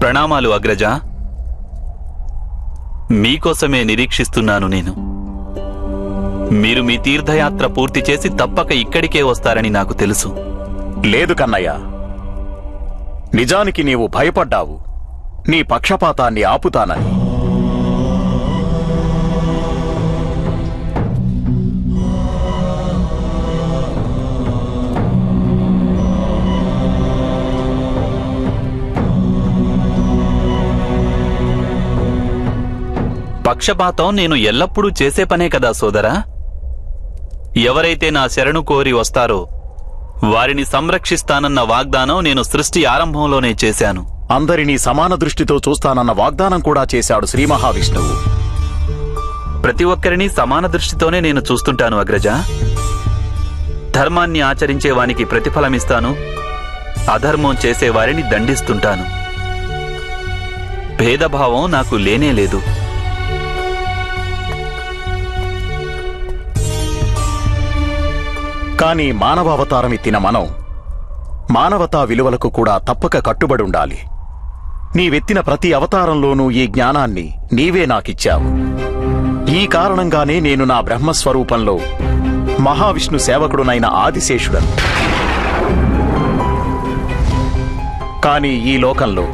ప్రణామాలు అగ్రజ. మీకోసమే నిరీక్షిస్తున్నాను నేను. మీరు మీ తీర్థయాత్ర పూర్తి చేసి తప్పక ఇక్కడికే వస్తారని నాకు తెలుసు. లేదు కన్నయ్య. నిజానికి నీవు భయపడ్డావు. నీ పక్షపాతాన్ని ఆపుతానని. పక్షపాతం నేను ఎల్లప్పుడూ చేసే పనే కదా సోదరా? ఎవరైతే నా శరణు కోరి వస్తారో వారిని సంరక్షిస్తానన్న వాగ్దానం నేను సృష్టి ఆరంభంలోనే చేశాను. అందరినీ సమాన దృష్టితో చూస్తానన్న వాగ్దానం కూడా చేశాడు శ్రీ మహావిష్ణువు. ప్రతి ఒక్కరిని సమాన దృష్టితోనే నేను చూస్తుంటాను అగ్రజ. ధర్మాన్ని ఆచరించే వానికి ప్రతిఫలమిస్తాను అధర్మం చేసే వారిని దండిస్తుంటాను. భేదభావం నాకు లేనే లేదు. కానీ మానవ అవతారం ఎత్తిన మనం మానవతా విలువలకు కూడా తప్పక కట్టుబడి ఉండాలి. నీవెత్తిన ప్రతి అవతారంలోనూ ఈ జ్ఞానాన్ని నీవే నాకిచ్చావు. ఈ కారణంగానే నేను నా బ్రహ్మస్వరూపంలో మహావిష్ణు సేవకుడునైన ఆదిశేషుడను. కాని ఈ లోకంలో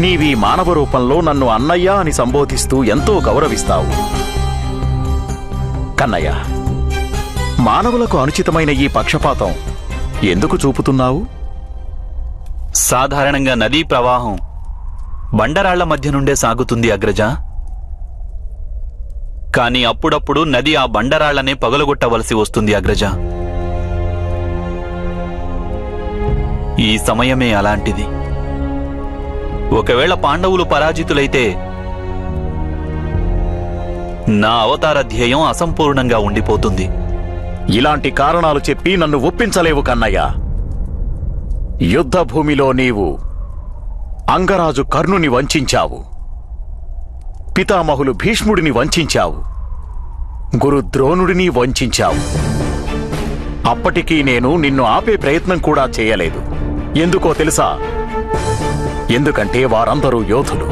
నీవీ మానవ రూపంలో నన్ను అన్నయ్య అని సంబోధిస్తూ ఎంతో గౌరవిస్తావు. కన్నయ్య మానవులకు అనుచితమైన ఈ పక్షపాతం ఎందుకు చూపుతున్నావు? సాధారణంగా నదీ ప్రవాహం బండరాళ్ళ మధ్య నుండే సాగుతుంది అగ్రజ. కాని అప్పుడప్పుడు నది ఆ బండరాళ్ళనే పగలగొట్టవలసి వస్తుంది అగ్రజ. ఈ సమయమే అలాంటిది. ఒకవేళ పాండవులు పరాజితులైతే నా అవతార ధ్యేయం అసంపూర్ణంగా ఉండిపోతుంది. ఇలాంటి కారణాలు చెప్పి నన్ను ఒప్పించలేవు కన్నయ్య. యుద్ధ భూమిలో నీవు అంగరాజు కర్ణుని వంచావు. పితామహులు భీష్ముడిని వంచావు. గురు ద్రోణుడిని వంచావు. అప్పటికీ నేను నిన్ను ఆపే ప్రయత్నం కూడా చేయలేదు. ఎందుకో తెలుసా? ఎందుకంటే వారందరూ యోధులు.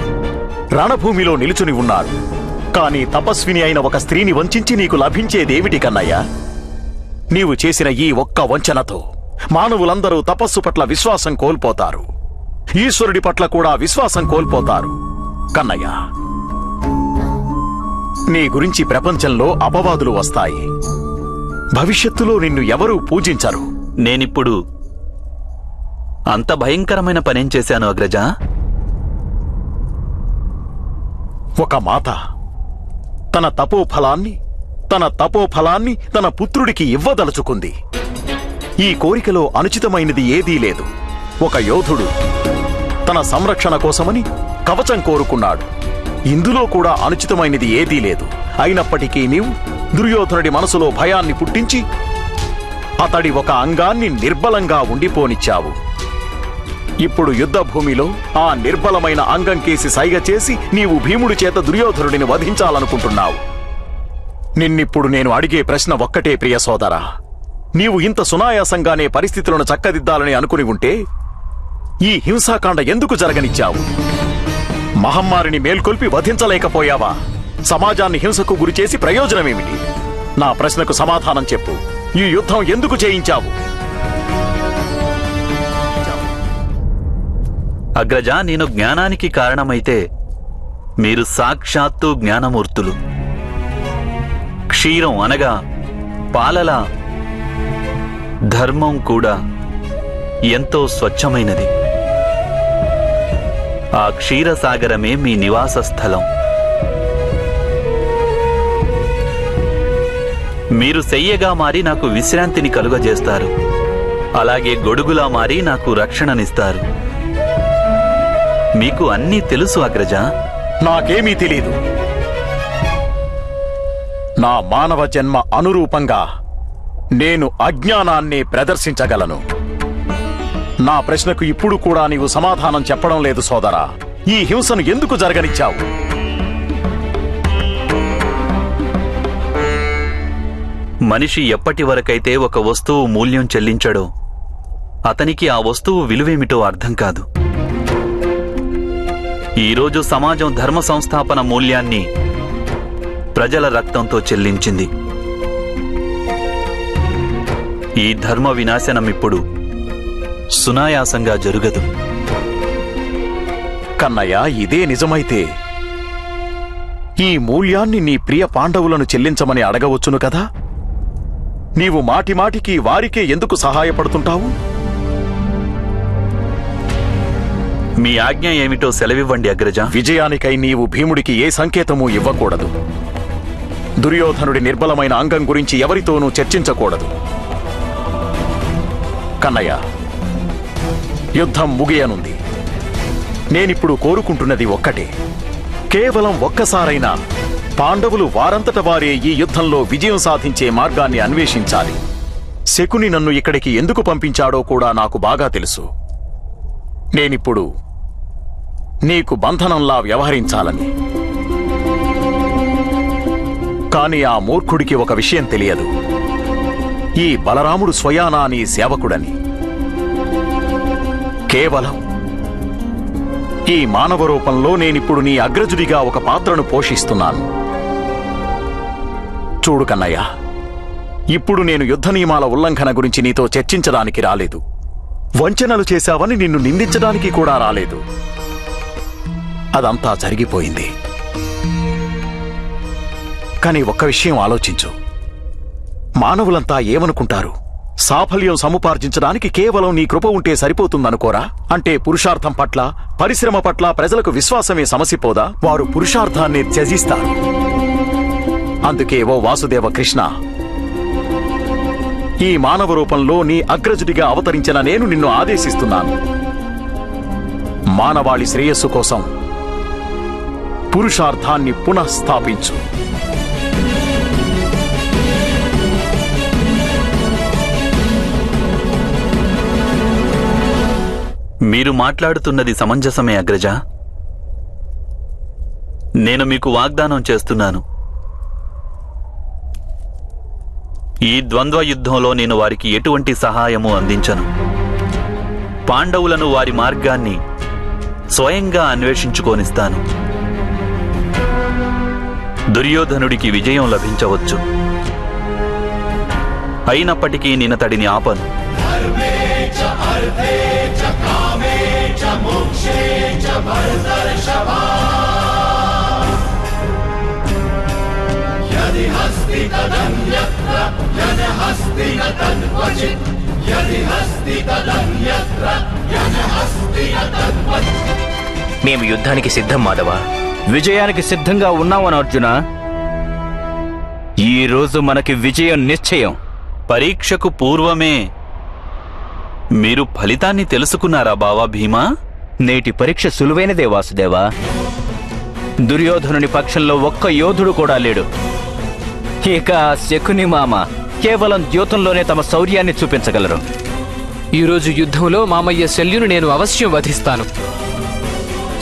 రణభూమిలో నిలుచుని ఉన్నారు. కానీ తపస్విని అయిన ఒక స్త్రీని వంచించి నీకు లభించేదేమిటి కన్నయ్యా? నీవు చేసిన ఈ ఒక్క వంచనతో మానవులందరూ తపస్సు పట్ల విశ్వాసం కోల్పోతారు. ఈశ్వరుడి పట్ల కూడా విశ్వాసం కోల్పోతారు. కన్నయ్య నీ గురించి ప్రపంచంలో అపవాదులు వస్తాయి. భవిష్యత్తులో నిన్ను ఎవరూ పూజించరు. నేనిప్పుడు అంత భయంకరమైన పనేం చేశాను అగ్రజ? ఒక మాత తన తపోఫలాన్ని తన తపోఫలాన్ని తన పుత్రుడికి ఇవ్వదలుచుకుంది. ఈ కోరికలో అనుచితమైనది ఏదీ లేదు. ఒక యోధుడు తన సంరక్షణ కోసమని కవచం కోరుకున్నాడు. ఇందులో కూడా అనుచితమైనది ఏదీ లేదు. అయినప్పటికీ నీవు దుర్యోధనుడి మనసులో భయాన్ని పుట్టించి అతడి ఒక అంగాన్ని నిర్బలంగా ఉండిపోనిచ్చావు. ఇప్పుడు యుద్ధ భూమిలో ఆ నిర్బలమైన అంగం కేసి సైగ చేసి నీవు భీముడి చేత దుర్యోధనుడిని వధించాలనుకుంటున్నావు. నిన్నిప్పుడు నేను అడిగే ప్రశ్న ఒక్కటే ప్రియ సోదరా. నీవు ఇంత సునాయాసంగానే పరిస్థితులను చక్కదిద్దాలని అనుకుని ఉంటే ఈ హింసాకాండ ఎందుకు జరగనిచ్చావు? మహమ్మారిని మేల్కొల్పి వధించలేకపోయావా? సమాజాన్ని హింసకు గురిచేసి ప్రయోజనమేమిటి? నా ప్రశ్నకు సమాధానం చెప్పు. ఈ యుద్ధం ఎందుకు చేయించావు? అగ్రజ నేను జ్ఞానానికి కారణమైతే మీరు సాక్షాత్తు జ్ఞానమూర్తులు. క్షీరం అనగా పాలల ధర్మం కూడా ఎంతో స్వచ్ఛమైనది. ఆ క్షీరసాగరమే మీ నివాస స్థలం. మీరు శయ్యగా మారి నాకు విశ్రాంతిని కలుగజేస్తారు. అలాగే గొడుగులా మారి నాకు రక్షణనిస్తారు. మీకు అన్నీ తెలుసు అగ్రజ? నాకేమీ తెలీదు. నా మానవ జన్మ అనురూపంగా నేను అజ్ఞానాన్ని ప్రదర్శించగలను. నా ప్రశ్నకు ఇప్పుడు కూడా నీవు సమాధానం చెప్పడం లేదు సోదరా. ఈ హింసను ఎందుకు జరగనిచ్చావు? మనిషి ఎప్పటి వరకైతే ఒక వస్తువు మూల్యం చెల్లించడో అతనికి ఆ వస్తువు విలువేమిటో అర్థం కాదు. ఈరోజు సమాజం ధర్మ సంస్థాపన మూల్యాన్ని ప్రజల రక్తంతో చెల్లించింది. ఈ ధర్మ వినాశనం ఇప్పుడు సునాయాసంగా జరుగదు. కన్నయ్య ఇదే నిజమైతే ఈ మూల్యాన్ని నీ ప్రియ పాండవులను చెల్లించమని అడగవచ్చును కదా? నీవు మాటిమాటికి వారికే ఎందుకు సహాయపడుతుంటావు? మీ ఆజ్ఞ ఏమిటో సెలవివ్వండి అగ్రజ. విజయానికై నీవు భీముడికి ఏ సంకేతమూ ఇవ్వకూడదు. దుర్యోధనుడి నిర్బలమైన అంగం గురించి ఎవరితోనూ చర్చించకూడదు. కన్నయ్య యుద్ధం ముగియనుంది. నేనిప్పుడు కోరుకుంటున్నది ఒక్కటే. కేవలం ఒక్కసారైనా పాండవులు వారంతట వారే ఈ యుద్ధంలో విజయం సాధించే మార్గాన్ని అన్వేషించాలి. శకుని నన్ను ఇక్కడికి ఎందుకు పంపించాడో కూడా నాకు బాగా తెలుసు. నేనిప్పుడు నీకు బంధనంలా వ్యవహరించాలని. కాని ఆ మూర్ఖుడికి ఒక విషయం తెలియదు. ఈ బలరాముడు స్వయానా నీ సేవకుడని. కేవలం ఈ మానవ రూపంలో నేనిప్పుడు నీ అగ్రజుడిగా ఒక పాత్రను పోషిస్తున్నాను. చూడు కన్నయ్య ఇప్పుడు నేను యుద్ధ నియమాల ఉల్లంఘన గురించి నీతో చర్చించడానికి రాలేదు. వంచనలు చేశావని నిన్ను నిందించడానికి కూడా రాలేదు. అదంతా జరిగిపోయింది. కానీ ఒక్క విషయం ఆలోచించు. మానవులంతా ఏమనుకుంటారు? సాఫల్యం సముపార్జించడానికి కేవలం నీ కృప ఉంటే సరిపోతుందనుకోరా? అంటే పురుషార్థం పట్ల పరిశ్రమ పట్ల ప్రజలకు విశ్వాసమే సమసిపోదా? వారు పురుషార్థాన్ని త్యజిస్తారు. అందుకే ఓ వాసుదేవ కృష్ణ ఈ మానవ రూపంలో నీ అగ్రజుడిగా అవతరించిన నేను నిన్ను ఆదేశిస్తున్నాను. మానవాళి శ్రేయస్సు కోసం పురుషార్థాన్ని పునఃస్థాపించు. మీరు మాట్లాడుతున్నది సమంజసమే అగ్రజ. నేను మీకు వాగ్దానం చేస్తున్నాను. ఈ ద్వంద్వ యుద్ధంలో నేను వారికి ఎటువంటి సహాయము అందించను. పాండవులను వారి మార్గాన్ని స్వయంగా అన్వేషించుకోనిస్తాను. దుర్యోధనుడికి విజయం లభించవచ్చు. అయినప్పటికీ నేనతడిని ఆపను. మేము యుద్ధానికి సిద్ధం మాధవ. విజయానికి సిద్ధంగా ఉన్నామని అర్జున. ఈ రోజు మనకి విజయం నిశ్చయం. పరీక్షకు పూర్వమే. మీరు ఫలితాన్ని తెలుసుకున్నారా బావా భీమా? నేటి పరీక్ష సులువైనదే వాసుదేవా. దుర్యోధనుని పక్షంలో ఒక్క యోధుడు కూడా లేడు. ఇక శకుని మామ కేవలం ద్యూతంలోనే తమ శౌర్యాన్ని చూపించగలరు. ఈరోజు యుద్ధంలో మామయ్య శల్యును నేను అవశ్యం వధిస్తాను.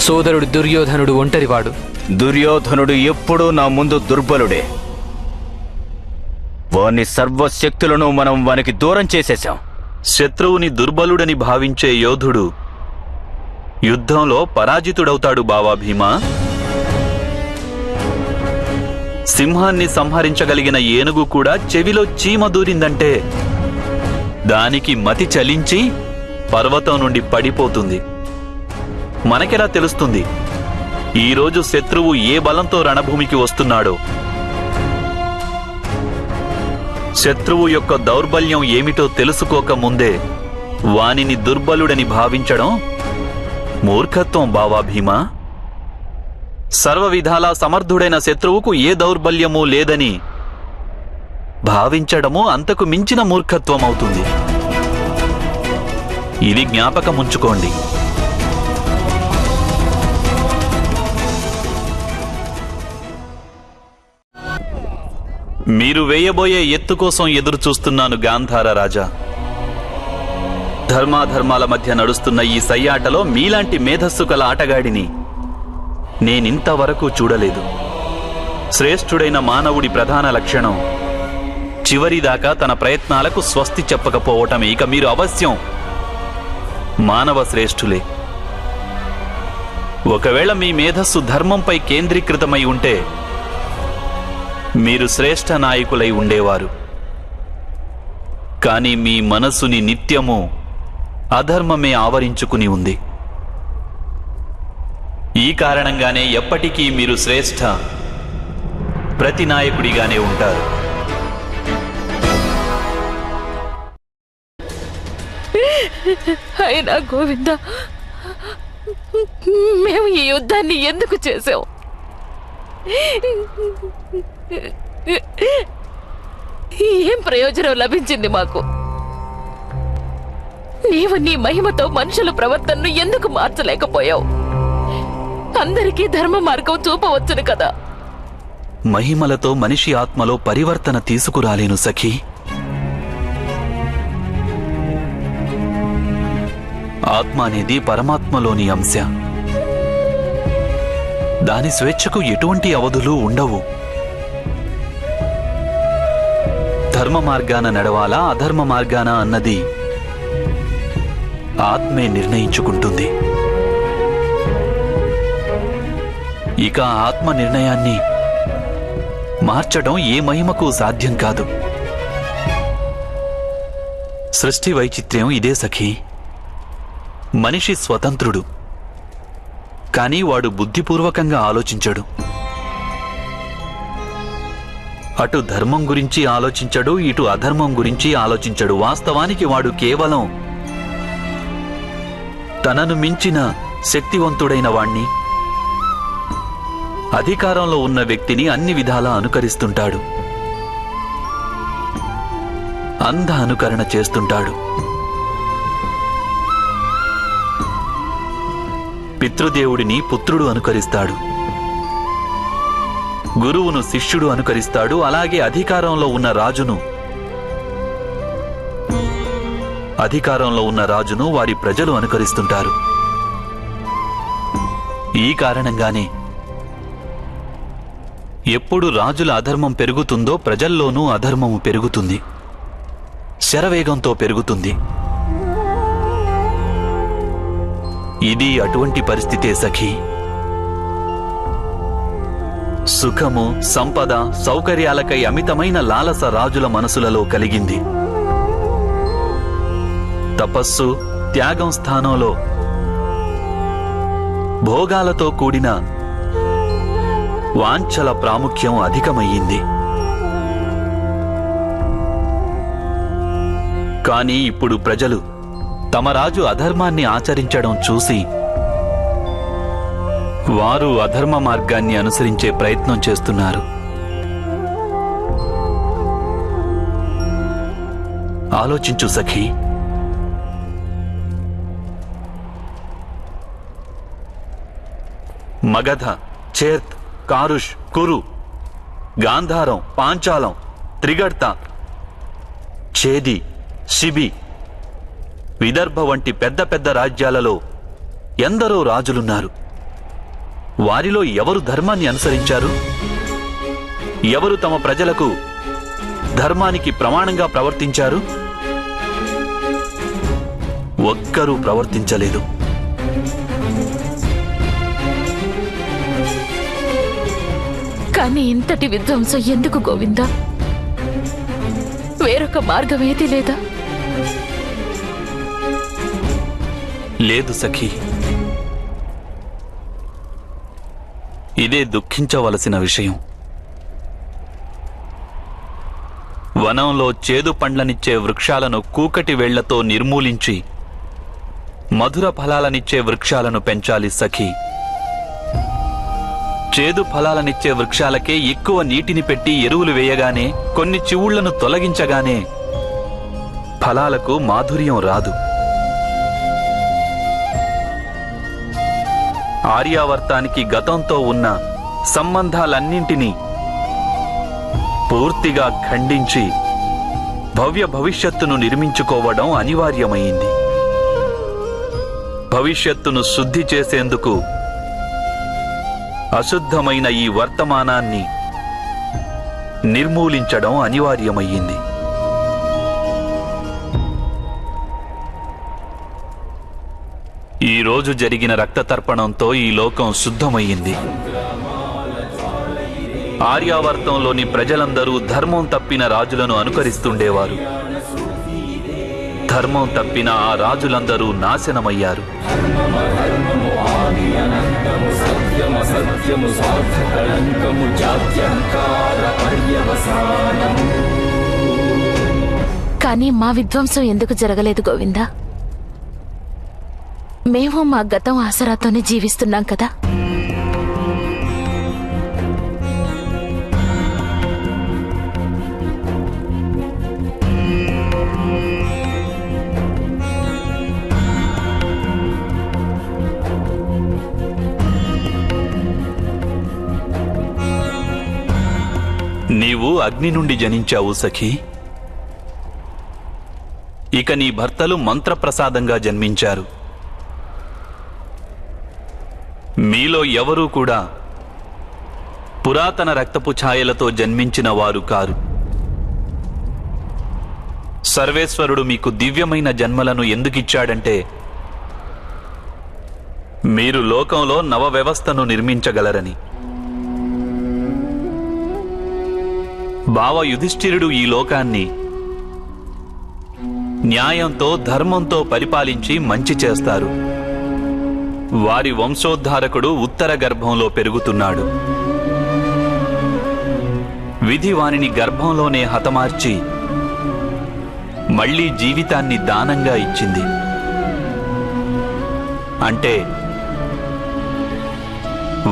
సోదరుడు దుర్యోధనుడు ఒంటరివాడు. దుర్యోధనుడు ఎప్పుడూ నా ముందు దుర్బలుడే. వాని సర్వశక్తులను మనం వానికి దూరం చేసేశాం. శత్రువుని దుర్బలుడని భావించే యోధుడు యుద్ధంలో పరాజితుడవుతాడు బావా భీమా. సింహాన్ని సంహరించగలిగిన ఏనుగు కూడా చెవిలో చీమ దూరిందంటే దానికి మతి చలించి పర్వతం నుండి పడిపోతుంది. మనకెలా తెలుస్తుంది? ఈరోజు శత్రువు ఏ బలంతో రణభూమికి వస్తున్నాడో. శత్రువు యొక్క దౌర్బల్యం ఏమిటో తెలుసుకోక ముందే వానిని దుర్బలుడని భావించడం మూర్ఖత్వం బావా భీమా? సర్వ విధాలా సమర్థుడైన శత్రువుకు ఏ దౌర్బల్యమూ లేదని భావించడము అంతకు మించిన మూర్ఖత్వం అవుతుంది. ఇది జ్ఞాపకముంచుకోండి మీరు వేయబోయే ఎత్తు కోసం ఎదురు చూస్తున్నాను గాంధార రాజా. ధర్మాధర్మాల మధ్య నడుస్తున్న ఈ సయ్యాటలో మీలాంటి మేధస్సు కల ఆటగాడిని నేనింతవరకు చూడలేదు. శ్రేష్ఠుడైన మానవుడి ప్రధాన లక్షణం చివరిదాకా తన ప్రయత్నాలకు స్వస్తి చెప్పకపోవటమే. ఇక మీరు అవశ్యం మానవ శ్రేష్ఠులే. ఒకవేళ మీ మేధస్సు ధర్మంపై కేంద్రీకృతమై ఉంటే మీరు శ్రేష్ఠ నాయకులై ఉండేవారు. కానీ మీ మనస్సుని నిత్యము అధర్మమే ఆవరించుకుని ఉంది. ఈ కారణంగానే ఎప్పటికీ మీరు శ్రేష్ఠ ప్రతి నాయకుడిగానే ఉంటారు. అయినా గోవింద మేము ఈ యుద్ధాన్ని ఎందుకు చేసాం ఏం ప్రయోజనం లభించింది మాకు? నీవు నీ మహిమతో మనుషుల ప్రవర్తనను ఎందుకు మార్చలేకపోయావు? అందరికీ ధర్మ మార్గం చూపవచ్చును కదా. మహిమలతో మనిషి ఆత్మలో పరివర్తన తీసుకురాలేను సఖీ. ఆత్మ అనేది పరమాత్మలోని అంశ. దాని స్వేచ్ఛకు ఎటువంటి అవధులు ఉండవు. ధర్మ మార్గాన నడవాలా అధర్మ మార్గాన అన్నది? ఆత్మే నిర్ణయించుకుంటుంది. ఇక ఆత్మ నిర్ణయాన్ని మార్చడం ఏ మహిమకు సాధ్యం కాదు. సృష్టి వైచిత్ర్యం ఇదే సఖి. మనిషి స్వతంత్రుడు. కానీ వాడు బుద్ధిపూర్వకంగా ఆలోచించడు. అటు ధర్మం గురించి ఆలోచించడు ఇటు అధర్మం గురించి ఆలోచించడు. వాస్తవానికి వాడు కేవలం తనను మించిన శక్తివంతుడైన వాణ్ణి. అధికారంలో ఉన్న వ్యక్తిని అన్ని విధాలా అనుకరిస్తుంటాడు. అంధ అనుకరణ చేస్తుంటాడు. పితృదేవుడిని పుత్రుడు అనుకరిస్తాడు. గురువును శిష్యుడు అనుకరిస్తాడు. అలాగే అధికారంలో ఉన్న రాజును అధికారంలో ఉన్న రాజును వారి ప్రజలు అనుకరిస్తుంటారు. ఈ కారణంగానే ఎప్పుడు రాజుల అధర్మం పెరుగుతుందో ప్రజల్లోనూ అధర్మము పెరుగుతుంది. శరవేగంతో పెరుగుతుంది. ఇది అటువంటి పరిస్థితే సఖి. సుఖము సంపద సౌకర్యాలకై అమితమైన లాలస రాజుల మనసులలో కలిగింది. తపస్సు త్యాగం స్థానంలో భోగాలతో కూడిన వాంఛల ప్రాముఖ్యం అధికమయ్యింది. కానీ ఇప్పుడు ప్రజలు తమ రాజు అధర్మాన్ని ఆచరించడం చూసి వారు అధర్మ మార్గాన్ని అనుసరించే ప్రయత్నం చేస్తున్నారు. ఆలోచించు సఖీ. మగధ చేత్ కారుష్ కురు గాంధారం పాంచాలం త్రిగర్త ఛేది శిబి విదర్భ వంటి పెద్ద పెద్ద రాజ్యాలలో ఎందరో రాజులున్నారు. వారిలో ఎవరు ధర్మాన్ని అనుసరించారు? ఎవరు తమ ప్రజలకు ధర్మానికి ప్రమాణంగా ప్రవర్తించారు? ఒక్కరూ ప్రవర్తించలేదు. కానీ ఇంతటి విధ్వంసం ఎందుకు గోవింద? వేరొక మార్గం ఏది లేదా? లేదు సఖీ. ఇదే దుఃఖించవలసిన విషయం. వనంలో చేదు పండ్లనిచ్చే వృక్షాలను కూకటి వేళ్ళతో నిర్మూలించి మధుర ఫలాలనిచ్చే వృక్షాలను పెంచాలి సఖీ. చేదు ఫలాలనిచ్చే వృక్షాలకే ఎక్కువ నీటిని పెట్టి ఎరువులు వేయగానే కొన్ని చివుళ్ళను తొలగించగానే ఫలాలకు మాధుర్యం రాదు. ఆర్యావర్తానికి గతంతో ఉన్న సంబంధాలన్నింటినీ పూర్తిగా ఖండించి భవ్య భవిష్యత్తును నిర్మించుకోవడం అనివార్యమైంది. భవిష్యత్తును శుద్ధి చేసేందుకు అశుద్ధమైన ఈ వర్తమానాన్ని నిర్మూలించడం అనివార్యమయ్యింది. ఈ రోజు జరిగిన రక్త తర్పణంతో ఈ లోకం శుద్ధమయ్యింది. ఆర్యావర్తంలోని ప్రజలందరూ ధర్మం తప్పిన రాజులను అనుకరిస్తుండేవారు. ధర్మం తప్పిన ఆ రాజులందరూ నాశనమయ్యారు. కానీ మా విధ్వంసం ఎందుకు జరగలేదు గోవిందా? మేము మా గతం ఆసరాతోనే జీవిస్తున్నాం కదా. అగ్ని నుండి జనించావు సఖీ. ఇక నీ భర్తలు మంత్రప్రసాదంగా జన్మించారు. మీలో ఎవరూ కూడా పురాతన రక్తపు ఛాయలతో జన్మించిన వారు కారు. సర్వేశ్వరుడు మీకు దివ్యమైన జన్మలను ఎందుకిచ్చాడంటే మీరు లోకంలో నవ వ్యవస్థను నిర్మించగలరని. బావ యుధిష్ఠిరుడు ఈ లోకాన్ని న్యాయంతో ధర్మంతో పరిపాలించి మంచి చేస్తారు. వారి వంశోద్ధారకుడు ఉత్తర గర్భంలో పెరుగుతున్నాడు. విధి వానిని గర్భంలోనే హతమార్చి మళ్ళీ జీవితాన్ని దానంగా ఇచ్చింది. అంటే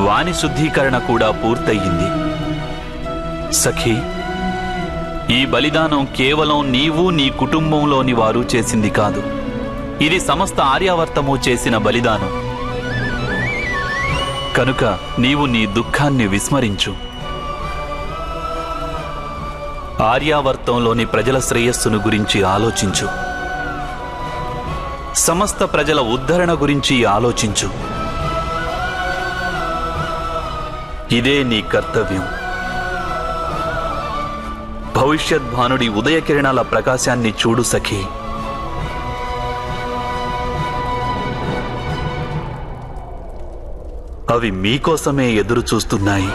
వాని శుద్ధీకరణ కూడా పూర్తయింది. సఖీ ఈ బలిదానం కేవలం నీవు నీ కుటుంబంలోని వారు చేసింది కాదు. ఇది సమస్త ఆర్యావర్తము చేసిన బలిదానం. కనుక నీవు నీ దుఃఖాన్ని విస్మరించు. ఆర్యావర్తంలోని ప్రజల శ్రేయస్సును గురించి ఆలోచించు. సమస్త ప్రజల ఉద్ధరణ గురించి ఆలోచించు. ఇదే నీ కర్తవ్యం. భవిష్యత్ భానుడి ఉదయకిరణాల ప్రకాశాన్ని చూడు సఖీ. అవి మీకోసమే ఎదురు చూస్తున్నాయి